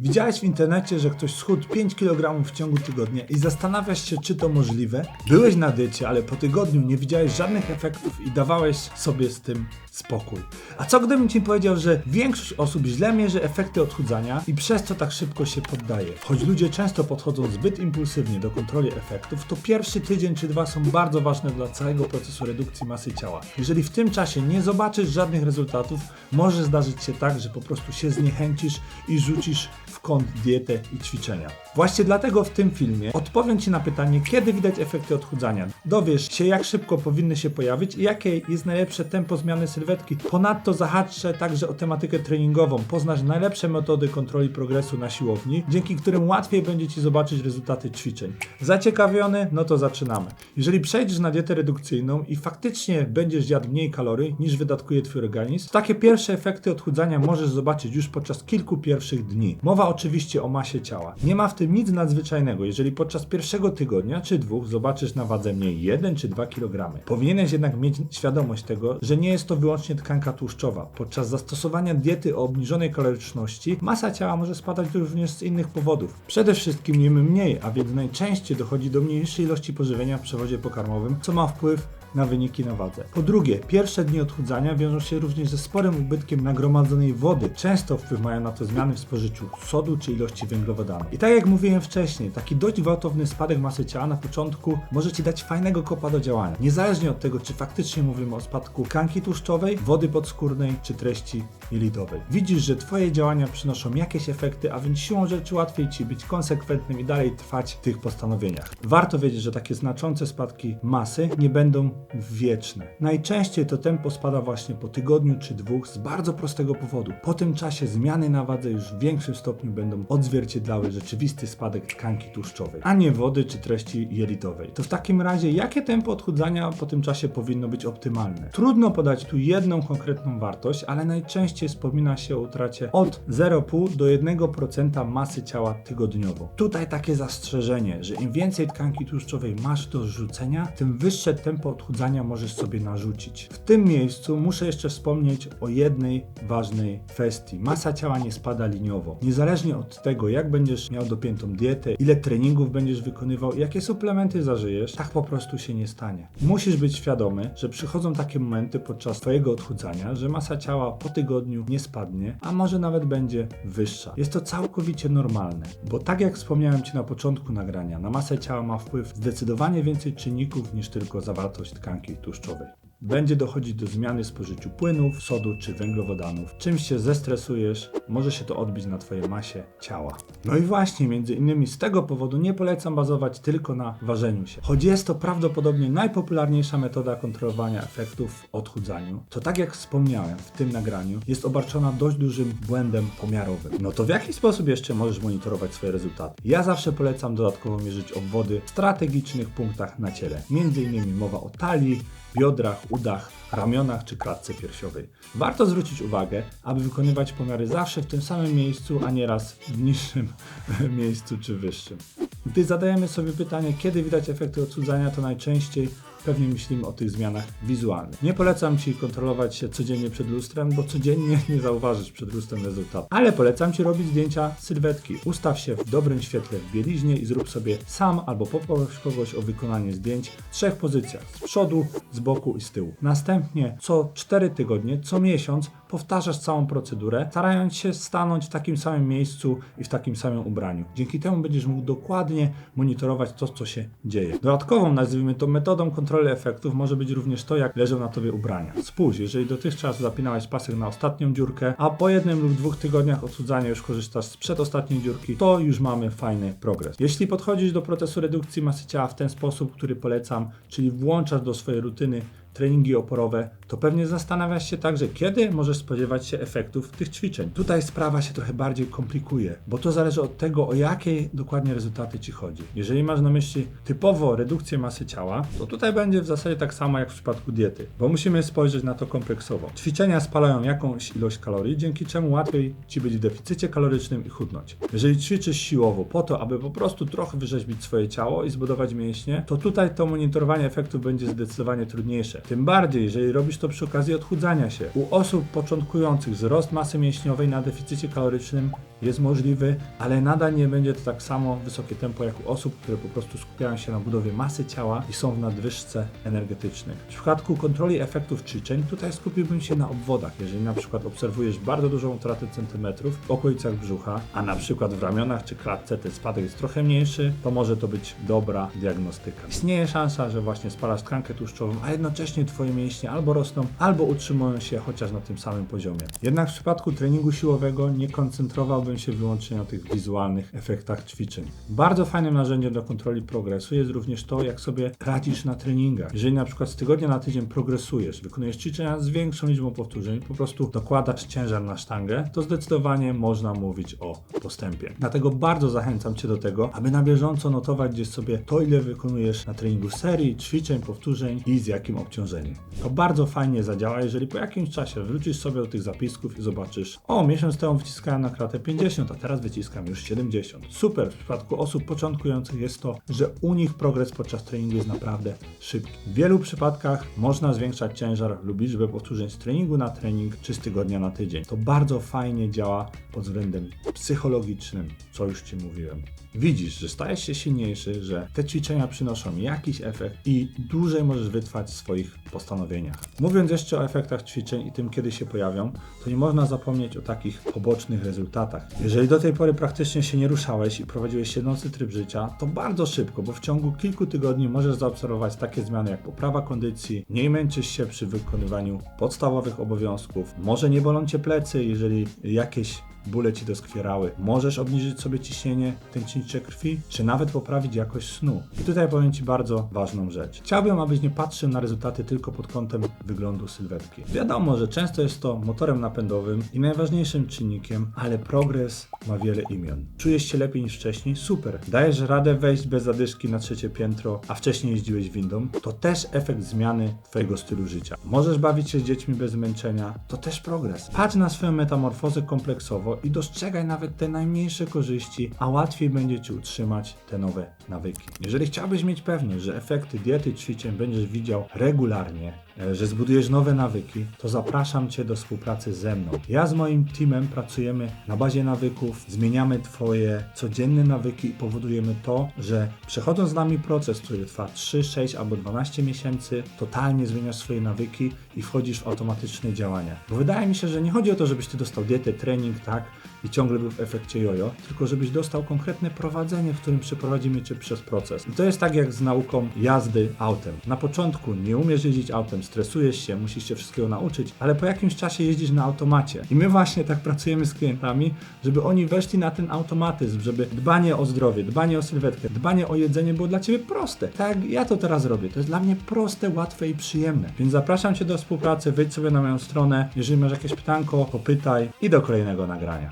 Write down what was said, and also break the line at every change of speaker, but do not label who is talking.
Widziałeś w internecie, że ktoś schudł 5 kg w ciągu tygodnia i zastanawiasz się, czy to możliwe? Byłeś na diecie, ale po tygodniu nie widziałeś żadnych efektów i dawałeś sobie z tym spokój. A co gdybym ci powiedział, że większość osób źle mierzy efekty odchudzania i przez to tak szybko się poddaje? Choć ludzie często podchodzą zbyt impulsywnie do kontroli efektów, to pierwszy tydzień czy dwa są bardzo ważne dla całego procesu redukcji masy ciała. Jeżeli w tym czasie nie zobaczysz żadnych rezultatów, może zdarzyć się tak, że po prostu się zniechęcisz i rzucisz w kąt dietę i ćwiczenia. Właśnie dlatego w tym filmie odpowiem Ci na pytanie, kiedy widać efekty odchudzania. Dowiesz się, jak szybko powinny się pojawić i jakie jest najlepsze tempo zmiany sylwetki. Ponadto zahaczę także o tematykę treningową. Poznasz najlepsze metody kontroli progresu na siłowni, dzięki którym łatwiej będzie Ci zobaczyć rezultaty ćwiczeń. Zaciekawiony? No to zaczynamy. Jeżeli przejdziesz na dietę redukcyjną i faktycznie będziesz jadł mniej kalorii niż wydatkuje Twój organizm, takie pierwsze efekty odchudzania możesz zobaczyć już podczas kilku pierwszych dni. Mowa oczywiście o masie ciała. Nie ma w tym nic nadzwyczajnego, jeżeli podczas pierwszego tygodnia czy dwóch zobaczysz na wadze mniej 1 czy 2 kg. Powinieneś jednak mieć świadomość tego, że nie jest to wyłącznie tkanka tłuszczowa. Podczas zastosowania diety o obniżonej kaloryczności masa ciała może spadać również z innych powodów. Przede wszystkim jemy mniej, a więc najczęściej dochodzi do mniejszej ilości pożywienia w przewodzie pokarmowym, co ma wpływ na wyniki na wadze. Po drugie, pierwsze dni odchudzania wiążą się również ze sporym ubytkiem nagromadzonej wody. Często wpływ mają na to zmiany w spożyciu sodu czy ilości węglowodanów. I tak jak mówiłem wcześniej, taki dość gwałtowny spadek masy ciała na początku może Ci dać fajnego kopa do działania. Niezależnie od tego, czy faktycznie mówimy o spadku tkanki tłuszczowej, wody podskórnej czy treści jelitowej. Widzisz, że Twoje działania przynoszą jakieś efekty, a więc siłą rzeczy łatwiej Ci być konsekwentnym i dalej trwać w tych postanowieniach. Warto wiedzieć, że takie znaczące spadki masy nie będą wieczne. Najczęściej to tempo spada właśnie po tygodniu czy dwóch z bardzo prostego powodu. Po tym czasie zmiany na wadze już w większym stopniu będą odzwierciedlały rzeczywisty spadek tkanki tłuszczowej, a nie wody czy treści jelitowej. To w takim razie jakie tempo odchudzania po tym czasie powinno być optymalne? Trudno podać tu jedną konkretną wartość, ale najczęściej wspomina się o utracie od 0,5 do 1% masy ciała tygodniowo. Tutaj takie zastrzeżenie, że im więcej tkanki tłuszczowej masz do zrzucenia, tym wyższe tempo odchudzania możesz sobie narzucić. W tym miejscu muszę jeszcze wspomnieć o jednej ważnej kwestii. Masa ciała nie spada liniowo. Niezależnie od tego, jak będziesz miał dopiętą dietę, ile treningów będziesz wykonywał, jakie suplementy zażyjesz, tak po prostu się nie stanie. Musisz być świadomy, że przychodzą takie momenty podczas Twojego odchudzania, że masa ciała po tygodniu nie spadnie, a może nawet będzie wyższa. Jest to całkowicie normalne, bo tak jak wspomniałem Ci na początku nagrania, na masę ciała ma wpływ zdecydowanie więcej czynników niż tylko zawartość tkanki tłuszczowej. Będzie dochodzić do zmiany w spożyciu płynów, sodu czy węglowodanów. Czymś się zestresujesz, może się to odbić na Twojej masie ciała. No i właśnie, między innymi z tego powodu nie polecam bazować tylko na ważeniu się. Choć jest to prawdopodobnie najpopularniejsza metoda kontrolowania efektów w odchudzaniu, to tak jak wspomniałem w tym nagraniu, jest obarczona dość dużym błędem pomiarowym. No to w jaki sposób jeszcze możesz monitorować swoje rezultaty? Ja zawsze polecam dodatkowo mierzyć obwody w strategicznych punktach na ciele. Między innymi mowa o talii, biodrach, udach, ramionach czy klatce piersiowej. Warto zwrócić uwagę, aby wykonywać pomiary zawsze w tym samym miejscu, a nie raz w niższym miejscu czy wyższym. Gdy zadajemy sobie pytanie, kiedy widać efekty odchudzania, to najczęściej pewnie myślimy o tych zmianach wizualnych. Nie polecam Ci kontrolować się codziennie przed lustrem, bo codziennie nie zauważysz przed lustrem rezultatu. Ale polecam Ci robić zdjęcia sylwetki. Ustaw się w dobrym świetle w bieliźnie i zrób sobie sam albo poproś kogoś o wykonanie zdjęć w trzech pozycjach. Z przodu, z boku i z tyłu. Następnie co 4 tygodnie, co miesiąc powtarzasz całą procedurę, starając się stanąć w takim samym miejscu i w takim samym ubraniu. Dzięki temu będziesz mógł dokładnie monitorować to, co się dzieje. Dodatkową, nazwijmy to metodą kontroli efektów, może być również to, jak leżą na tobie ubrania. Spójrz, jeżeli dotychczas zapinałeś pasek na ostatnią dziurkę, a po jednym lub dwóch tygodniach odchudzania już korzystasz z przedostatniej dziurki, to już mamy fajny progres. Jeśli podchodzisz do procesu redukcji masy ciała w ten sposób, który polecam, czyli włączasz do swojej rutyny treningi oporowe, to pewnie zastanawiasz się także, kiedy możesz spodziewać się efektów tych ćwiczeń. Tutaj sprawa się trochę bardziej komplikuje, bo to zależy od tego, o jakie dokładnie rezultaty Ci chodzi. Jeżeli masz na myśli typowo redukcję masy ciała, to tutaj będzie w zasadzie tak samo jak w przypadku diety, bo musimy spojrzeć na to kompleksowo. Ćwiczenia spalają jakąś ilość kalorii, dzięki czemu łatwiej Ci być w deficycie kalorycznym i chudnąć. Jeżeli ćwiczysz siłowo po to, aby po prostu trochę wyrzeźbić swoje ciało i zbudować mięśnie, to tutaj to monitorowanie efektów będzie zdecydowanie trudniejsze. Tym bardziej, jeżeli robisz to przy okazji odchudzania się. U osób początkujących wzrost masy mięśniowej na deficycie kalorycznym jest możliwy, ale nadal nie będzie to tak samo wysokie tempo jak u osób, które po prostu skupiają się na budowie masy ciała i są w nadwyżce energetycznej. W przypadku kontroli efektów ćwiczeń, tutaj skupiłbym się na obwodach. Jeżeli na przykład obserwujesz bardzo dużą utratę centymetrów w okolicach brzucha, a na przykład w ramionach czy klatce ten spadek jest trochę mniejszy, to może to być dobra diagnostyka. Istnieje szansa, że właśnie spalasz tkankę tłuszczową, a jednocześnie twoje mięśnie albo rosną, albo utrzymują się chociaż na tym samym poziomie. Jednak w przypadku treningu siłowego nie koncentrowałbym się wyłącznie na tych wizualnych efektach ćwiczeń. Bardzo fajnym narzędziem do kontroli progresu jest również to, jak sobie radzisz na treningach. Jeżeli na przykład z tygodnia na tydzień progresujesz, wykonujesz ćwiczenia z większą liczbą powtórzeń, po prostu dokładasz ciężar na sztangę, to zdecydowanie można mówić o postępie. Dlatego bardzo zachęcam Cię do tego, aby na bieżąco notować gdzieś sobie to, ile wykonujesz na treningu serii, ćwiczeń, powtórzeń i z jakim obciążeniem. To bardzo fajnie zadziała, jeżeli po jakimś czasie wrócisz sobie do tych zapisków i zobaczysz, o, miesiąc temu wyciskałem na kratę 50, a teraz wyciskam już 70. Super, w przypadku osób początkujących jest to, że u nich progres podczas treningu jest naprawdę szybki. W wielu przypadkach można zwiększać ciężar lub liczbę powtórzeń z treningu na trening czy z tygodnia na tydzień. To bardzo fajnie działa pod względem psychologicznym, co już Ci mówiłem. Widzisz, że stajesz się silniejszy, że te ćwiczenia przynoszą jakiś efekt i dłużej możesz wytrwać w swoich postanowieniach. Mówiąc jeszcze o efektach ćwiczeń i tym, kiedy się pojawią, to nie można zapomnieć o takich pobocznych rezultatach. Jeżeli do tej pory praktycznie się nie ruszałeś i prowadziłeś siedzący tryb życia, to bardzo szybko, bo w ciągu kilku tygodni możesz zaobserwować takie zmiany jak poprawa kondycji, mniej męczysz się przy wykonywaniu podstawowych obowiązków, może nie bolą cię plecy, jeżeli jakieś bóle ci doskwierały. Możesz obniżyć sobie ciśnienie, tętnicze krwi, czy nawet poprawić jakość snu. I tutaj powiem Ci bardzo ważną rzecz. Chciałbym, abyś nie patrzył na rezultaty tylko pod kątem wyglądu sylwetki. Wiadomo, że często jest to motorem napędowym i najważniejszym czynnikiem, ale progres ma wiele imion. Czujesz się lepiej niż wcześniej? Super. Dajesz radę wejść bez zadyszki na trzecie piętro, a wcześniej jeździłeś windą? To też efekt zmiany Twojego stylu życia. Możesz bawić się z dziećmi bez zmęczenia? To też progres. Patrz na swoją metamorfozę kompleksowo i dostrzegaj nawet te najmniejsze korzyści, a łatwiej będzie Ci utrzymać te nowe nawyki. Jeżeli chciałbyś mieć pewność, że efekty diety ćwiczeń będziesz widział regularnie, że zbudujesz nowe nawyki, to zapraszam Cię do współpracy ze mną. Ja z moim teamem pracujemy na bazie nawyków, zmieniamy Twoje codzienne nawyki i powodujemy to, że przechodząc z nami proces, który trwa 3, 6 albo 12 miesięcy, totalnie zmieniasz swoje nawyki i wchodzisz w automatyczne działania. Bo wydaje mi się, że nie chodzi o to, żebyś Ty dostał dietę, trening, tak, i ciągle był w efekcie jojo, tylko żebyś dostał konkretne prowadzenie, w którym przeprowadzimy Cię przez proces. I to jest tak jak z nauką jazdy autem. Na początku nie umiesz jeździć autem, stresujesz się, musisz się wszystkiego nauczyć, ale po jakimś czasie jeździsz na automacie. I my właśnie tak pracujemy z klientami, żeby oni weszli na ten automatyzm, żeby dbanie o zdrowie, dbanie o sylwetkę, dbanie o jedzenie było dla Ciebie proste. Tak ja to teraz robię. To jest dla mnie proste, łatwe i przyjemne. Więc zapraszam Cię do współpracy, wejdź sobie na moją stronę. Jeżeli masz jakieś pytanko, popytaj i do kolejnego nagrania.